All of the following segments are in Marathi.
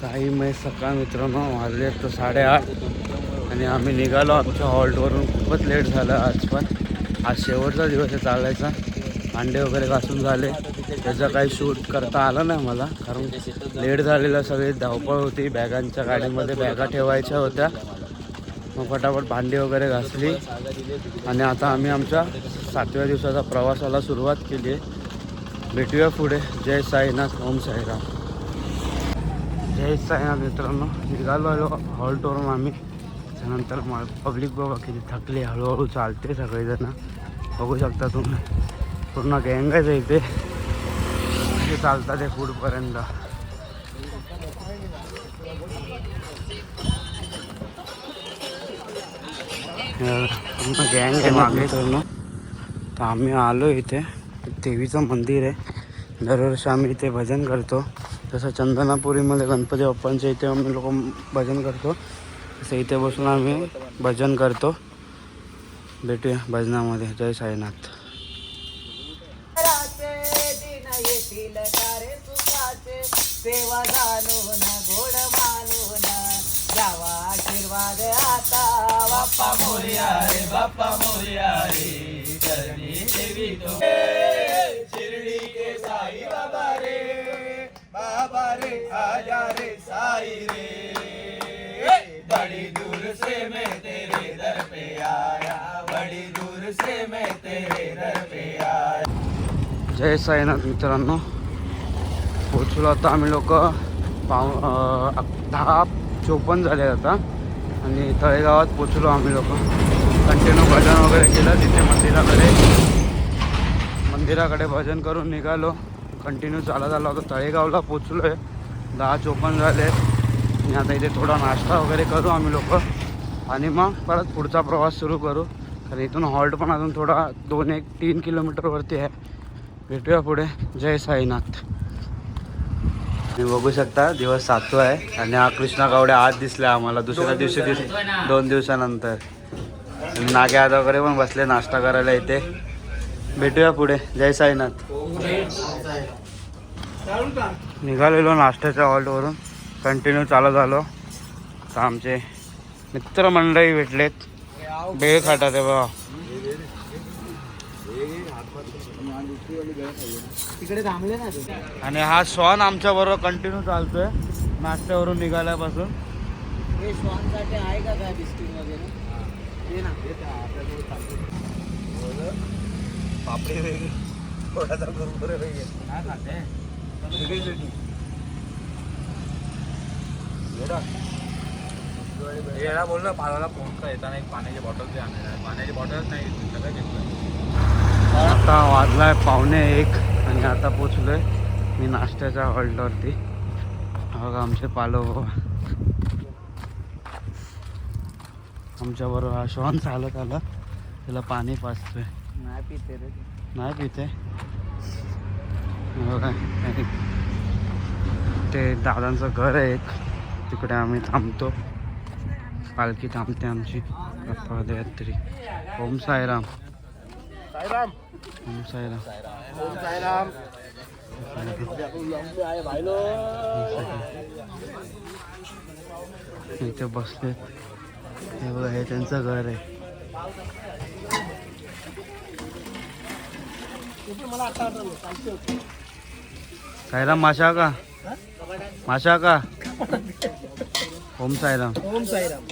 साई मै सकाळ मित्रांनो वाजले तर साडेआठ. आणि आम्ही निघालो आमच्या हॉल्टवरून खूपच लेट झालं आज पण. आज शेवटचा दिवस आहे चालायचा. अंडे वगैरे घासून झाले. त्याचं काही शूट करता आलं नाही मला. कारण लेट झालेलं सगळी धावपळ होती. बॅगांच्या गाडीमध्ये बॅगा ठेवायच्या होत्या. मग फटाफट भांडी वगैरे घासली. आणि आता आम्ही आमच्या सातव्या दिवसाचा प्रवासाला सुरुवात केली आहे. भेटूया पुढे. जय साईनाथ. ओम साईराम. हेच आहे ना मित्रांनो. निघालो आलो हॉल्टवरून आम्ही. त्यानंतर मा पब्लिक बघा किती थकली हळूहळू चालते सगळेजण. बघू शकता तुम्ही. पूर्ण गँगच आहे इथे चालतात ते पुढपर्यंत पूर्ण गँग आहे मागे. मित्रांनो तर आम्ही आलो इथे. देवीचं मंदिर आहे. दरवर्षी आम्ही इथे भजन करतो. तसं चंदनापुरीमध्ये गणपती बाप्पांच्या इथे आम्ही लोक भजन करतो. तसं इथे बसून आम्ही भजन करतो. भेटूया भजनामध्ये. जय साईनाथ. सेवा जाणून गोड मानून आशीर्वाद आता. बाप्पा मोर्या रे बाप्पा मोर्या रे. देवी तो. शिर्डी के साई बाबा रे. बाबा रे आजा रे साई रे. बड़ी दूर से मैं तेरे दर पे आया बड़ी दूर से मैं तेरे दर पे आया. जय साईनाथ मित्रांनो. पोचलो आता आम्ही लोक. पाव दहा चोपन्न झाले आता. आणि तळेगावात पोचलो आम्ही लोक. कंटिन्यू भजन वगैरे केलं तिथे मंदिराकडे. मंदिराकडे भजन करून निघालो. कंटिन्यू चालत आलो आता तळेगावला पोचलो आहे दहा चोपन्न झाले. आणि आता इथे थोडा नाश्ता वगैरे करू आम्ही लोक. आणि मग परत पुढचा प्रवास सुरू करू. कारण इथून हॉल्ट पण अजून थोडा दोन एक तीन किलोमीटरवरती आहे. भेटूया पुढे. जय साईनाथ. तुम्ही बघू शकता दिवस सातवा आहे. आणि हा कृष्णा गावडे आज दिसला आम्हाला दुसऱ्या दिवशी दिस दोन दिवसानंतर. नागे आता वगैरे पण बसले नाश्ता करायला इथे. भेटूया पुढे. जय साईनाथ. निघालेलो नाश्त्याच्या हॉल्टवरून कंटिन्यू चालत आलो. तर आमचे मित्रमंडळी भेटलेत. बेळ खाटा ते तू. आणि हा श्वान आमच्या बरोबर कंटिन्यू चालतोय. नाश्त्यावरून निघाल्यापासून. आहे का काय बिस्किट वगैरे पापडी वेगळी थोडासा कुरकुरे वेगळे काय खाते याला बोललो पालाला फोन कर येताना एक पाण्याची बॉटल ते आणणार पाण्याची बॉटल नाही सगळं घेतलं. आता वाजलाय पावणे एक आणि आता पोचलोय मी नाश्त्याच्या हॉल्टवरती बघा आमचे पालो आमच्या बरोबर हा श्वान चालत आला. त्याला पाणी पाजतोय. नाही पिते रे नाही पिते. बघा ते दादांचं घर आहे एक. तिकडे आम्ही थांबतो. पालखी थांबते आमची. पदयात्री ओम साईराम. साईराम. ओम साईराम. ओम साईराम. इथे बसले हे बघा हे त्यांचं घर आहे. साईराम माशा का? माशा का? ओम साईराम. ओम साईराम.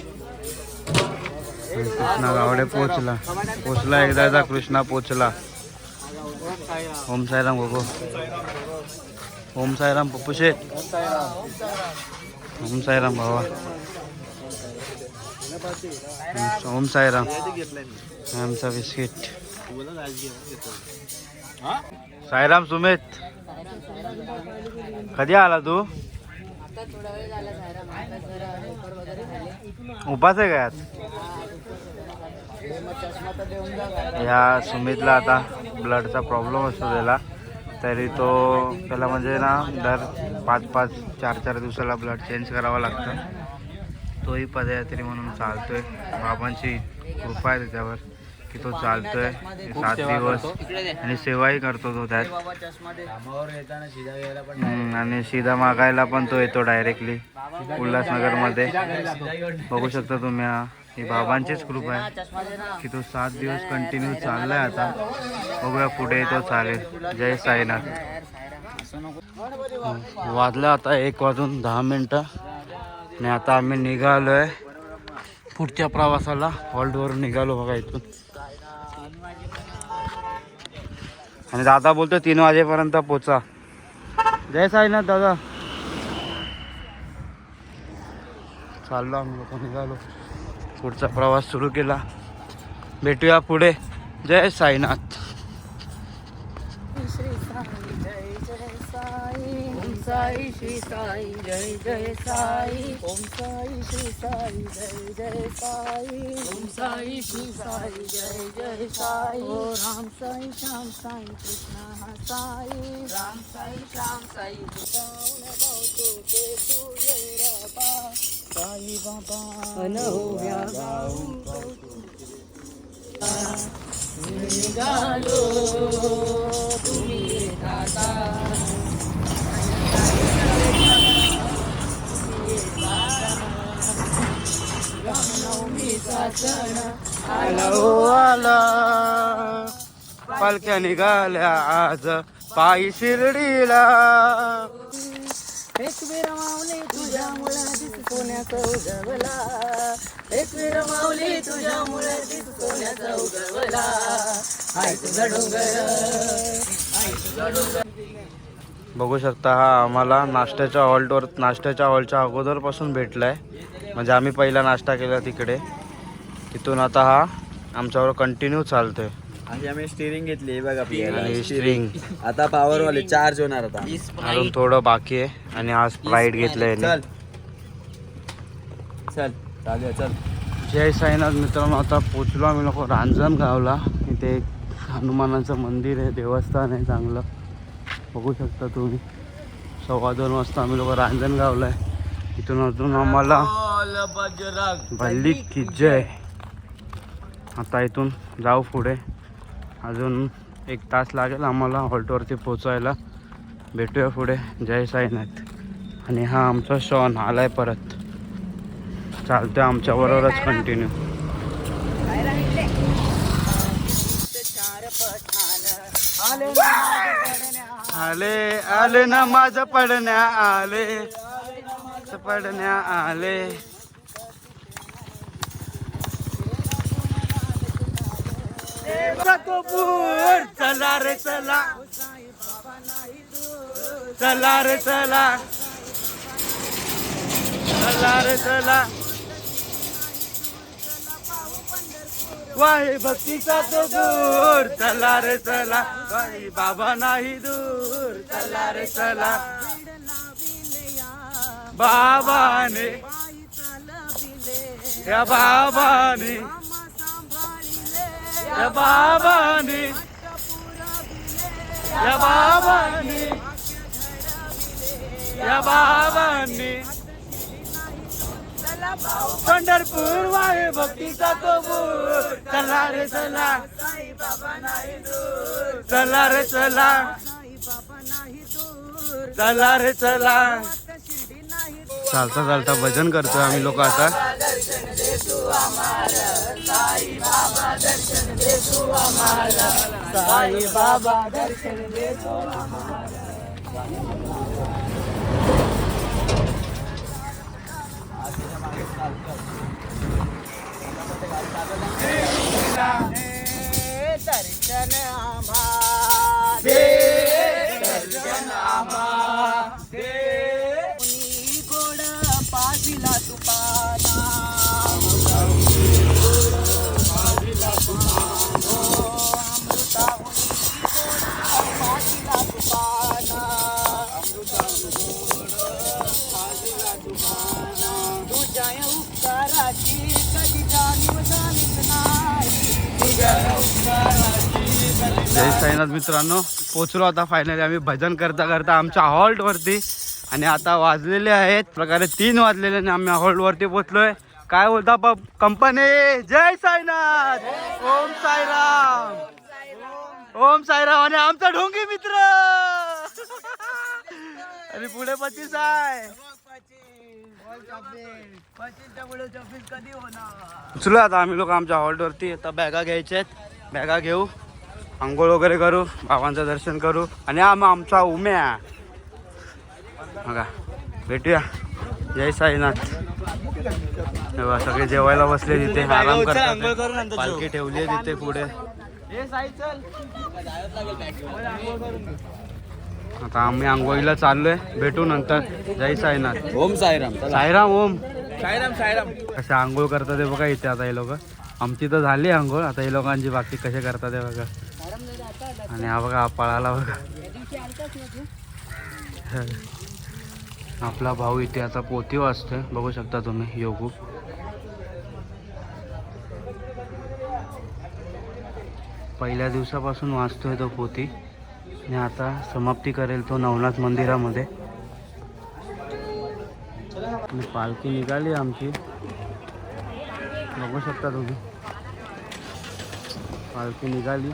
कृष्णा गावडे पोचला. पोचला एकदाचा कृष्णा पोचला. ओम साईराम गोगो ओम साईराम पप्पू शेठ. ओम साईराम भावा. ओम साईराम. घेतलाय आमचा बिस्किट. साईराम सुमित. कधी आला तू? उपास आहे काय आज ह्या सुमितला आता ब्लडचा प्रॉब्लेम असतो त्याला. तरी तो त्याला म्हणजे ना दर पाच पाच चार चार दिवसाला ब्लड चेंज करावं लागतं. तोही पदयात्री म्हणून चालतोय. बाबांची कृपा आहे त्याच्यावर. की तो चालतोय. सात दिवस. आणि सेवाही करतो तो त्यात. आणि शिधा मागायला पण तो येतो डायरेक्टली उल्हासनगरमध्ये. बघू शकता तुम्ही हा. ही बाबांचीच ग्रुप आहे. की तो सात दिवस कंटिन्यू चाललाय आता. बघूया पुढे तो चालेल. जय साईनाथ. वाजलं आता एक वाजून दहा मिनटं. आणि आता आम्ही निघालोय पुढच्या प्रवासाला. हॉल्टवरून निघालो बघा इथून. आणि दादा बोलतो तीन वाजेपर्यंत पोचा. जय साईनाथ दादा. चाललो आम्ही लोक निघालो. पुढचा प्रवास सुरू केला. भेटूया पुढे. जय साईनाथ श्री साई जय जय साई श्री साई जय जय साई। ओम साई श्री साई जय जय साई। ओम साई श्री साई जय जय साई। ओ राम साई श्याम साई कृष्ण साई। राम साई श्याम साई। गाऊन गावतो ते तू ये बा साई बाबा। अनहोया गाऊन निघालो तुम्ही पालख्या निघाल्या आज. पायी शिर्डीला. एक तुझ्या मुळे दिस सोन्याचा उगवला एक वीर माऊली तुझ्या मुळे दिस सोन्याचा उगवला हाय तुझा डोंगर बघू शकता हा आम्हाला नाश्त्याच्या हॉल्टवर नाश्त्याच्या हॉलच्या अगोदरपासून भेटला आहे म्हणजे आम्ही पहिला नाश्ता केला तिकडे. तिथून आता हा आमच्यावर कंटिन्यू चालतोय. अशी आम्ही स्टिअरिंग घेतली बघ आणि स्ट्रिंग आता पॉवर वाले चार्ज होणार आता. अजून थोडं बाकी आहे आणि आज स्प्राईट घेतलंय चल. चल. चालूया चल. जय साईनाथ मित्रांनो आता पोचलो आम्ही लोक रांजणगावला. इथे एक हनुमानाचं मंदिर आहे देवस्थान आहे चांगलं. बघू शकता तुम्ही. सव्वा दोन वाजता आम्ही लोक रांजणगावला आहे. इथून अजून आम्हाला भल्ली की जय. आता इथून जाऊ पुढे. अजून एक तास लागेल आम्हाला हॉल्टवरती पोचायला भेटूया पुढे. जय साईनाथ. आणि हा आमचा शॉन आलाय परत. चालतोय आमच्याबरोबरच कंटिन्यू आले आले ना माझं पडण्या आले. पडण्या आले. कपूर चला रे चला. चला रे चला. चला रे चला. वाहे भक्तीचा तो दूर चला रे चला. वाही बाबा नाही दूर. चला रे चला. बाबाने या बाबाने या बाबाने या बाबाने या बाबाने. पंढरपूर वाहे भक्तीचा तो बूर चला रे चला. चला रे चला. चला रे चला. चालता चालता भजन करतो आम्ही लोक आता. साई बाबा दर्शन दे दर्शन आम्हा दर्शन आम्हा जय साईनाथ मित्रांनो. पोचलो आता फायनली आम्ही भजन करता करता आमच्या हॉल्ट वरती. आणि आता वाजलेले आहेत. प्रकारे तीन वाजलेले आणि आम्ही हॉल्ट वरती पोचलोय. काय बोलता प कंपनी जय साईनाथ! ओम साईराम! ओम साईराम आणि आमचा ढोंगी मित्र! आणि पुढे पती साय चलो आता आम्ही लोक आमच्या हॉल्टवरती आता बॅगा घ्यायच्या आहेत. बॅगा घेऊ आंघोळ वगैरे करू बाबांचं दर्शन करू आणि मग आमचा उम्या. बघा भेटूया. जय साईनाथ. हे बघा, सगळे जेवायला बसले तिथे आराम करतात पालखी ठेवली आहे तिथे पुढे. आता आम्ही आंघोळीला चाललोय. भेटू नंतर. जय साईनाथ. ओम साईराम. साईराम ओम. साईराम साईराम. कसे आंघोळ करतात ते बघा इथे आता हे लोक. आमची तर झाली आंघोळ. आता हे लोकांची बाकी कसे करतात ते बघा. आणि हा बघा हा पळाला बघा. आपला भाऊ इथे आता पोती वाचतोय. बघू शकता तुम्ही योगू. पहिल्या दिवसापासून वाचतोय तो पोती आणि आता समाप्ती करेल तो नवनाथ मंदिरामध्ये. पालखी निघाली आमची. बघू शकता तुम्ही. पालखी निघाली.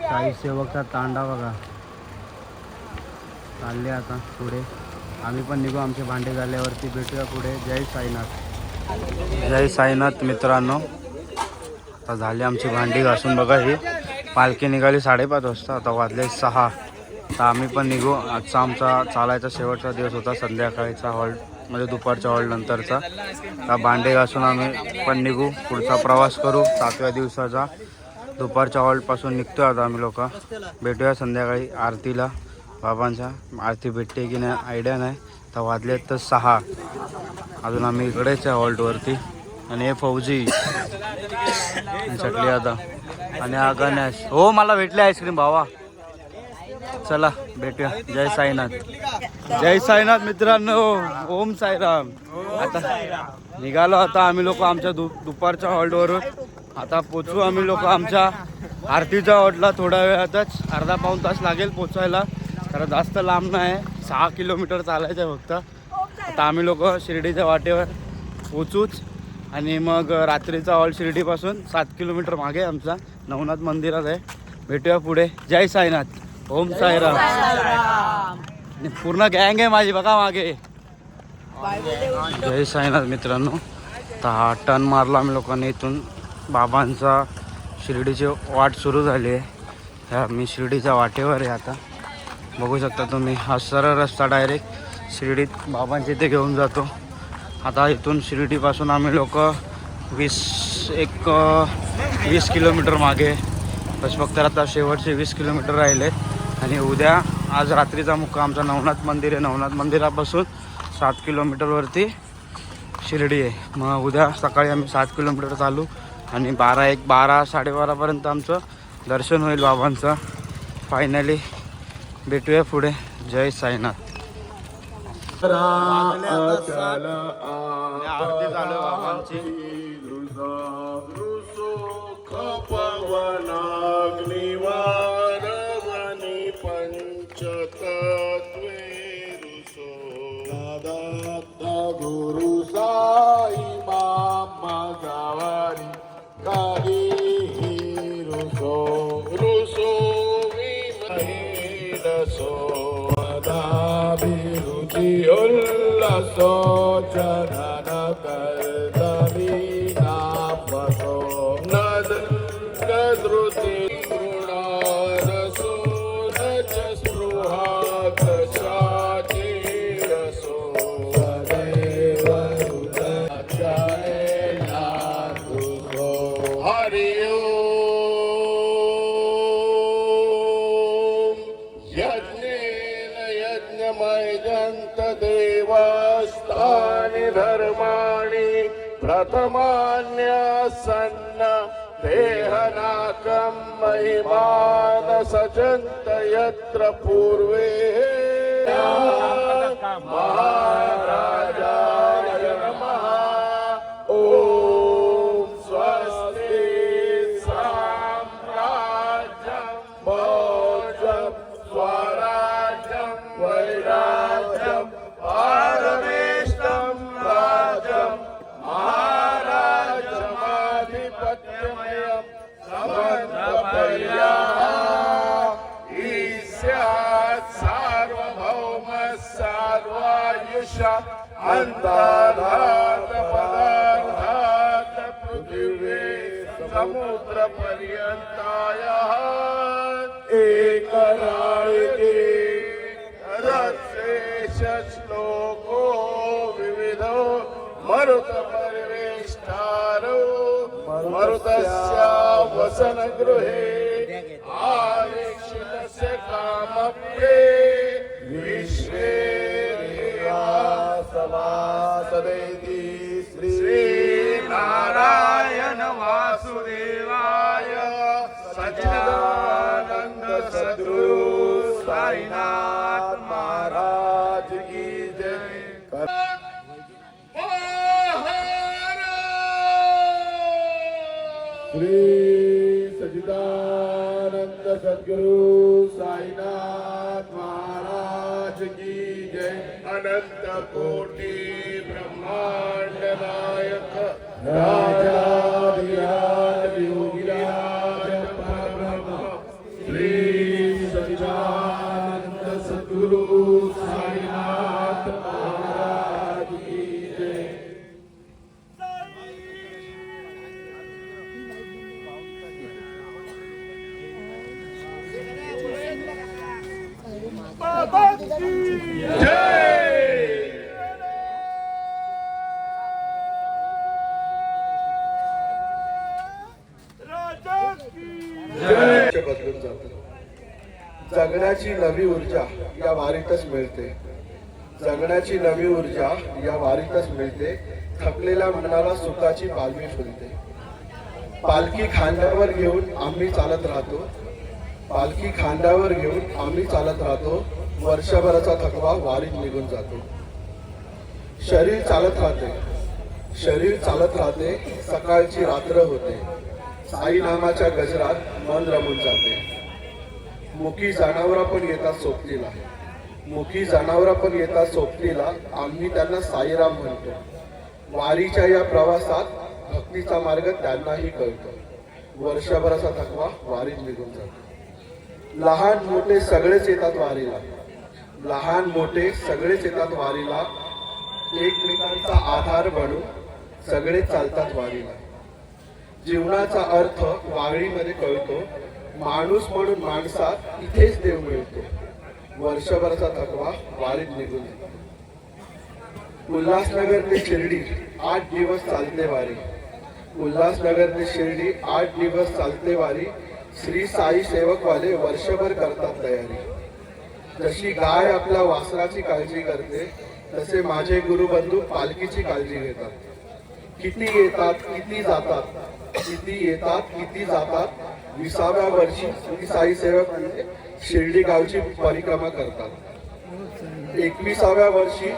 काही सेवकचा तांडा बघा. चालले आता पुढे. आम्ही पण निघू आमचे भांडे झाल्यावरती. भेटूया पुढे. जय साईनाथ. जय साईनाथ मित्रांनो. आता झाले आमची भांडी घासून बघा ही. पालखी निघाली साडेपाच वाजता आता वाजले सहा. तर आम्ही पण निघू. आजचा आमचा चालायचा शेवटचा दिवस होता संध्याकाळीचा हॉल म्हणजे दुपारच्या हॉल नंतरचा. तर भांडे घासून आम्ही पण निघू. पुढचा प्रवास करू. सातव्या दिवसाचा दुपारच्या हॉलपासून निघतो आता आम्ही लोक. भेटूया संध्याकाळी आरतीला. बाबांच्या आरती भेटते की नाही आयडिया नाही. तर वाजले तर सहा. अजून आम्ही इकडेच आहे हॉल्टवरती आणि हे फौजी. चटली आता. आणि हा गणेश. हो मला भेटले आईस्क्रीम भावा. चला भेटूया. जय साईनाथ. जय साईनाथ मित्रांनो. ओम साईराम. आता निघालो आता आम्ही लोक आमच्या दु दुपारच्या हॉल्टवरून आता पोचू आम्ही लोक आमच्या आरतीच्या हॉल्टला थोड्या वेळातच. अर्धा पाऊण तास लागेल पोचायला. कारण जास्त लांब नाही. सहा किलोमीटर चालायचं आहे फक्त. आता आम्ही लोक शिर्डीच्या वाटेवर पोचूच. आणि मग रात्रीचा हॉल शिर्डीपासून सात किलोमीटर मागे आमचा. नवनाथ मंदिरात आहे. भेटूया पुढे. जय साईनाथ. ओम साईराम. आणि पूर्ण गँग आहे माझी बघा मागे. जय साईनाथ मित्रांनो. तर हा टर्न मारला आम्ही लोकांनी इथून. बाबांचा शिर्डीची वाट सुरू झाली आहे. ह्या मी शिर्डीच्या वाटेवर आहे आता. बघू शकता तुम्ही हा सरळ रस्ता डायरेक्ट शिर्डीत बाबांच्या इथे घेऊन जातो. आता इथून शिर्डीपासून आम्ही लोक वीस एक वीस किलोमीटर मागे बस फक्त आता शेवटचे वीस किलोमीटर राहिले. आणि उद्या आज रात्रीचा मुक्का आमचा नवनाथ मंदिर आहे. नवनाथ मंदिरापासून सात किलोमीटरवरती शिर्डी आहे. मग उद्या सकाळी आम्ही सात किलोमीटर चालू आणि बारा एक बारा साडेबारापर्यंत आमचं दर्शन होईल बाबांचं. फायनली भेटूया पुढे. जय साईनाथ. आरती चालू बाबांची. și îl las. धर्माणि प्रथमान्यासन्न देहनाकं महिमान सजन्त यत्र पूर्वे महाराजाय अंतरात पदार्थात पृथिवी समुद्र पर्यंताय एक राळके रसेश श्लोको विविध मरुत परिवेष्टारो मरुतस्य वसनगृहे आरक्षितस्य कामप्रे। विश्वे सवासदेति श्री नारायण वासुदेवाय सच्चिदानंद सद्गुरु साईनाथ महाराज की जय। श्री सच्चिदानंद सद्गुरु साईनाथ महाराज कोटि ब्रह्मांड जीवनाची नवी ऊर्जा या वारीतच मिळते. थकलेल्या मनाला सुखाची पालवी फुलते. पालखी खांद्यावर घेऊन आम्ही चालत राहतो. पालखी खांद्यावर घेऊन आम्ही चालत राहतो. वर्षभराचा थकवा वारीत निघून जातो. शरीर चालत राहते. शरीर चालत राहते सकाळची रात्र होते. साई नामाच्या गजरात मन रमून जाते. मुखी जनावरं पण येतात सोबतीला. मुखी जनावरं पण येतात सोबतीला. आम्ही त्यांना साईराम म्हणतो. वारीच्या या प्रवासात भक्तीचा मार्ग त्यांनाही कळतो. वर्षभराचा थकवा वारीत निघून जातो. लहान मोठे सगळेच येतात वारीला. लहान मोठे सगळेच येतात वारीला. एकमेकांचा आधार बनून सगळे चालतात वारीला. जीवनाचा अर्थ वारीमध्ये कळतो. माणूस म्हणून माणसात इथेच देव मिळतो. वर्षभराचा थकवा वारीत निघून उल्हासनगर ते शिर्डी आठ दिवस चालते वारी. उल्हासनगर ते शिर्डी आठ दिवस चालते वारी. श्री साई सेवकवाले वर्षभर करतात तयारी. जशी गाय आपल्या वासराची काळजी करते तसे माझे गुरुबंधू पालखीची काळजी घेतात. किती येतात किती जातात किती येतात किती जातात विसाव्या वर्षी श्री साई सेवक म्हणजे शिर्डी गावची परिक्रमा करतात. एकविसाव्या वर्षी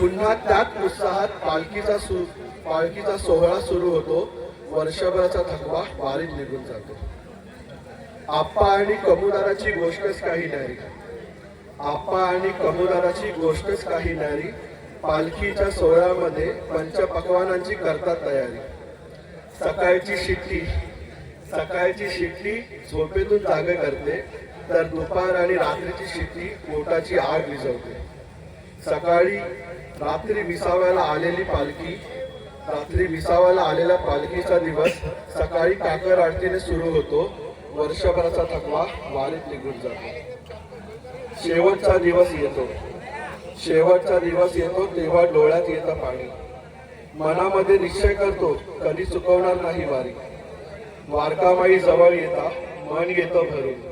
पुन्हा त्याच उत्साहात पालखीचा सु पालखीचा सोहळा सुरू होतो. वर्षभराचा थकवा वारीत निघून जातो. आप्पा आणि कमुदाराची गोष्टच काही नाही. आप्पा आणि कमुदाराची गोष्टच काही नाही. पालखीच्या सोहळ्यामध्ये पंचपकवानांची करतात तयारी. सकाळची शिट्टी सकाळची शिट्टी झोपेतून जागे करते. तर दुपार आणि रात्रीची शेती पोटाची आग विजवते सकाळी रात्री विसाव्याला आलेली पालखी रात्री विसाव्याला आलेला पालखीचा दिवस सकाळी काकर आरतीने सुरू होतो. वर्षभराचा थकवा वारीत निघून जातो. शेवटचा दिवस येतो. शेवटचा दिवस येतो तेव्हा डोळ्यात येतं पाणी. मनामध्ये निश्चय करतो कधी चुकवणार नाही वारी. वारकामाई जवळ येता मन येतं भरून.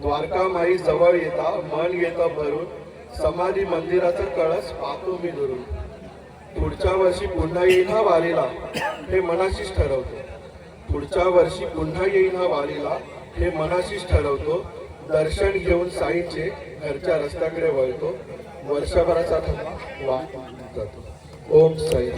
द्वारका माई जवळ येता मन येता भरून समाधी मंदिराचा कळस पाहतो मी धरून पुढच्या वर्षी पुन्हा येईन हा वारीला हे मनाशीच ठरवतो. पुढच्या वर्षी पुन्हा येईन हा वारीला हे मनाशीच ठरवतो. दर्शन घेऊन साईंचे घरच्या रस्त्याकडे वळतो. वर्षभराचा थकवा वाट ओम साई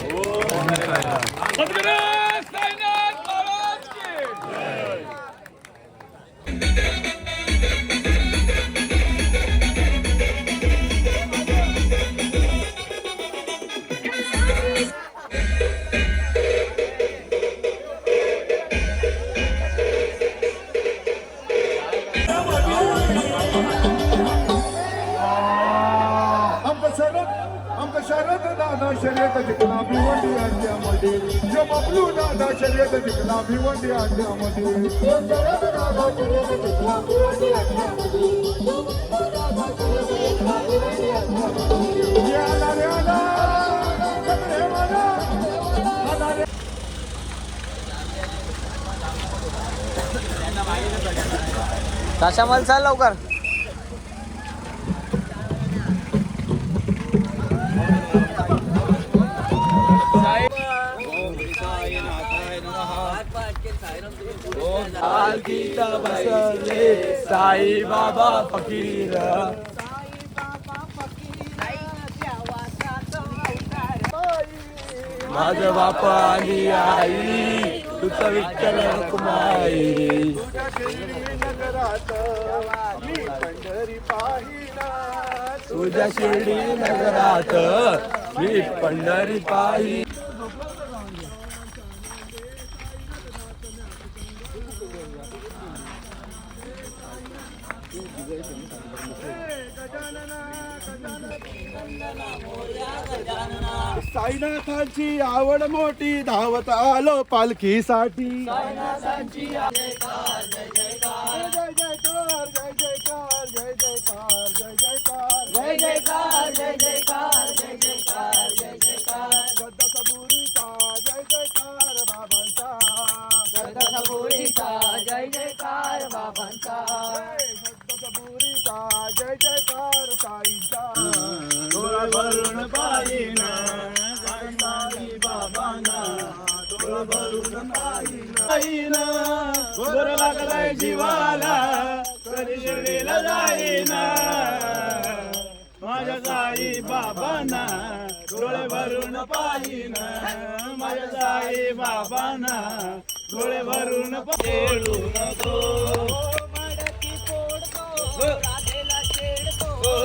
शर्यत जिंकला भिवंडी अंड्यामध्ये जो बबलू दादा शर्यत जिंकला भिवंडी अंड्यामध्ये कशामध्ये चाल लवकर. पालखीत बसले साई बाबा फकीर. माझ बापा आणि आई तुझ विठ्ठल कुमारी. तुझ्या शिर्डी नगरात मी पंढरी पाही साईनाथांची आवड मोठी धावत आलो पालखीसाठी जय जयकार जय जयकार जय जयकार जय जयकार जय जयकार जय जयकार जय जयकार जय जयकार जय जयकार श्रद्धा सबुरीचा जय जयकार बाबांचा श्रद्धा सबुरीचा जय जयकार बाबांचा सबुरीचा जय जयकार साईचा डोळा भरून पाहिना साई बाबांना. डोळा भरून पाहिना गोर लागलाय जीवाला कधी शिर्डीला जाईना. माझ्या साई बाबांना डोळे भरून पाहिना माझ्या साई बाबांना डोळे भरून खेळू नको.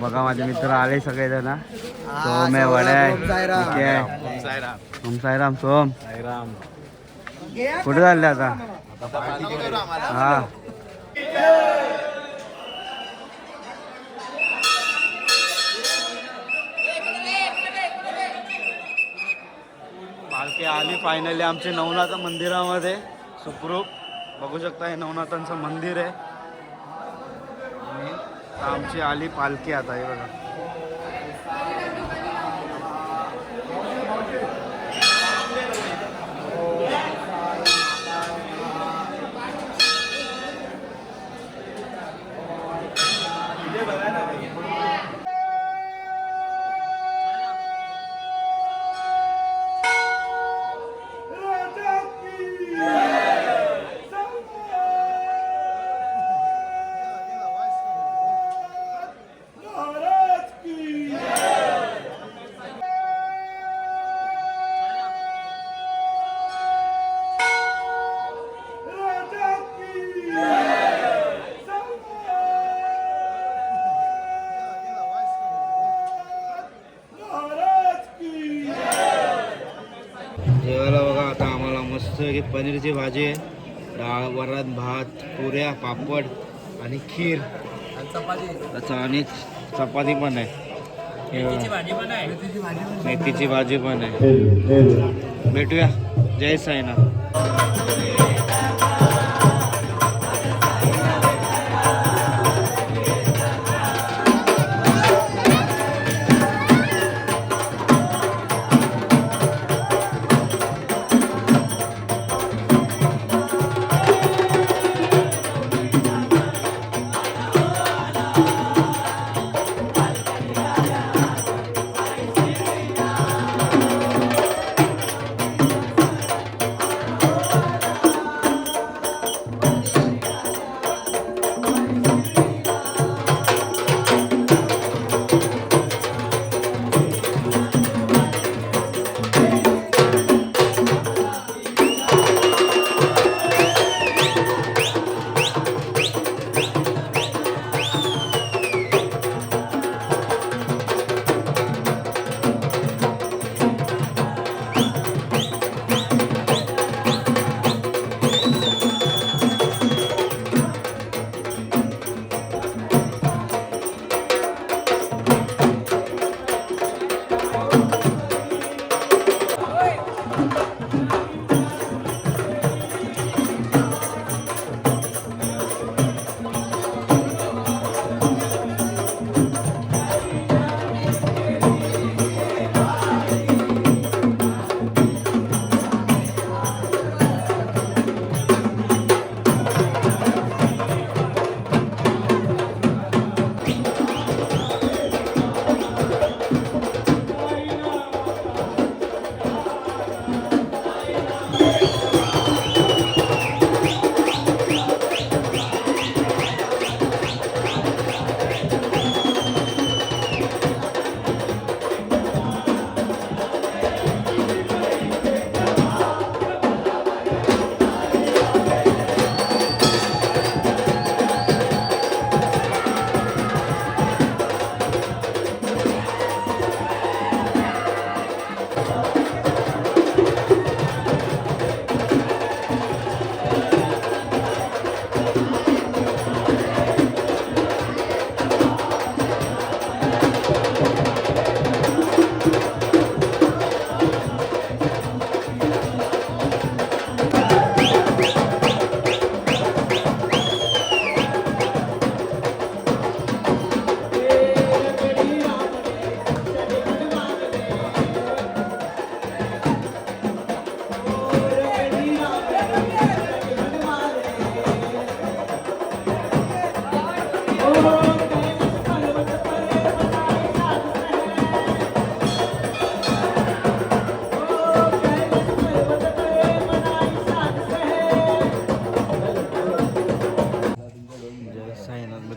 बघा माझे मित्र आले सगळेजण. सोम आहे वड्या आहे. ओम साईराम. सोम कुठे चालले आता? हा. पालखी आली फायनली आमच्या नवनाथ मंदिरामध्ये. सुखरूप. बघू शकता हे नवनाथांचं मंदिर आहे. आमची आली पालखी आता हे बघा. की पनीरची भाजी आहे डाळ वरण भात पुऱ्या पापड आणि खीर. अच्छा आणि चपाती पण आहे. मेथीची भाजी पण आहे. भेटूया. जय साईनाथ.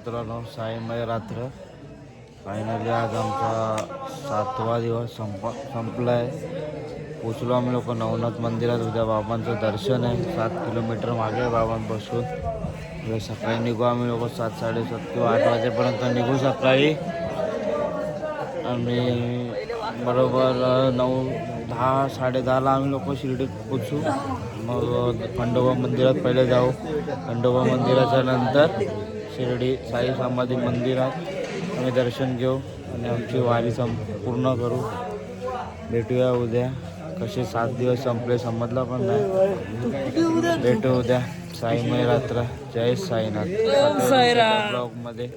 साईमय रात्र. फायनली आज आमचा सातवा दिवस संप संपला आहे पोचलो आम्ही लोक नवनाथ मंदिरात. उद्या बाबांचं दर्शन आहे. सात किलोमीटर मागे बाबांपासून उद्या सकाळी निघू आम्ही लोक सात साडेसात किंवा आठ वाजेपर्यंत निघू सकाळी. आणि बरोबर नऊ दहा साडेदहाला आम्ही लोक शिर्डीत पोचू. मग खंडोबा मंदिरात पहिले जाऊ. खंडोबा मंदिराच्या नंतर शिर्डी साई समाधी मंदिरात आम्ही दर्शन घेऊ आणि आमची वारी सं पूर्ण करू. भेटूया उद्या. कसे सात दिवस संपले समजलं पण नाही. भेटू उद्या. साईमय रात्र. जय साईनाथ. ब्लॉगमध्ये.